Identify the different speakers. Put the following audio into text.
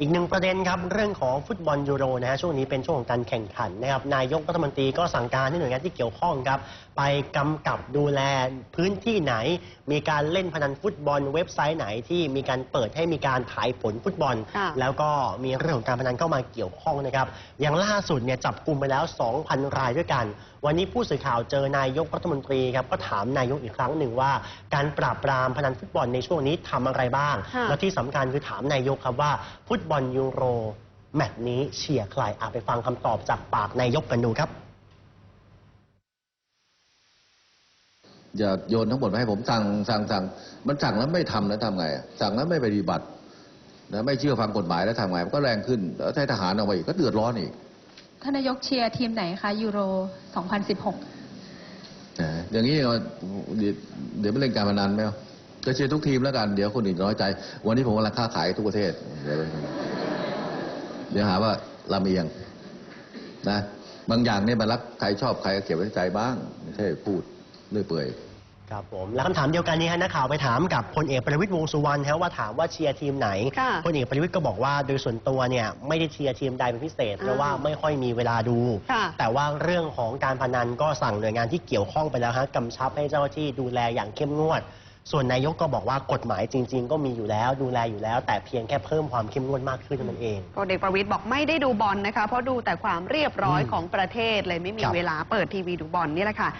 Speaker 1: อีกหนึ่งประเด็นครับเรื่องของฟุตบอลยูโรนะฮะช่วงนี้เป็นช่วงของการแข่งขันนะครับนายกรัฐมนตรีก็สั่งการให้หน่วยงานที่เกี่ยวข้องครับ ไปกำกับดูแลพื้นที่ไหน มีการเล่นพนันฟุตบอลเว็บไซต์ไหนที่มีการเปิดให้มีการถ่ายผลฟุตบอล
Speaker 2: ค่ะ
Speaker 1: แล้วก็มีเรื่องของการพนันเข้ามาเกี่ยวข้องนะครับอย่างล่าสุดเนี่ยจับกลุ่มไปแล้ว 2,000 รายด้วยกัน วันนี้ผู้สื่อข่าวเจอนายกรัฐมนตรีครับก็ถามนายกอีกครั้งหนึ่งว่า การปราบปรามพนันฟุตบอลในช่วงนี้ทำอะไรบ้าง
Speaker 2: ค่ะ
Speaker 1: และที่สำคัญคือถามนายกครับว่าฟุตบอลยูโร แมตช์นี้เชียร์ใครอาไปฟังคำตอบจากปากนายกกันดูครับ
Speaker 3: อย่าโยนทั้งหมดมาให้ผมสั่งสั่งสั่งมันสั่งแล้วไม่ทำแล้วทำไงอะสั่งแล้วไม่ปฏิบัตินะไม่เชื่อฟังกฎหมายแล้วทำไงมันก็แรงขึ้นแล้วถ้าให้ทหารเอาไปอีกก็เดือดร้อนอีก
Speaker 4: ท่านนายกเชียร์ทีมไหนคะยูโร 2016
Speaker 3: นะอย่างนี้เอาเดี๋ยวเดี๋ยวไม่เล่นการพนันไหม เอาก็เชียร์ทุกทีมแล้วกัน เดี๋ยวคนอื่นน้อยใจ วันนี้ผมกำลังค้าขายทุกประเทศ เดี๋ยวเดี๋ยวหาว่าลำเอียงนะ บางอย่างเนี่ยมันรักใครชอบใครก็เก็บไว้ในใจบ้างไม่ใช่พูดเรื่อยเปื่อย
Speaker 1: ครับผมและคำถามเดียวกันนี้ฮะนักข่าวไปถามกับพลเอกประวิตรวงษ์สุวรรณฮะว่าถามว่าเชียร์ทีมไหน
Speaker 2: ค่ะ
Speaker 1: พลเอกประวิตรก็บอกว่าโดยส่วนตัวเนี่ยไม่ได้เชียร์ทีมใดเป็นพิเศษเพราะว่าไม่ค่อยมีเวลาดู
Speaker 2: ค่ะ
Speaker 1: แต่ว่าเรื่องของการพนันก็สั่งหน่วยงานที่เกี่ยวข้องไปแล้วฮะกำชับให้เจ้าหน้าที่ดูแลอย่างเข้มงวด ส่วนนายกก็บอกว่ากฎหมายจริง ๆ ก็มีอยู่แล้วดูแลอยู่แล้ว แต่เพียงแค่เพิ่มความเข้มงวดมากขึ้นเท่านั้นเอง
Speaker 2: พลเอกประวิตยบอกไม่ได้ดูบอลนะคะ เพราะดูแต่ความเรียบร้อย
Speaker 1: อืม
Speaker 2: ของประเทศเลยไม่มี
Speaker 1: ครับ
Speaker 2: เวลาเปิดทีวีดูบอลนี่แหละค่ะ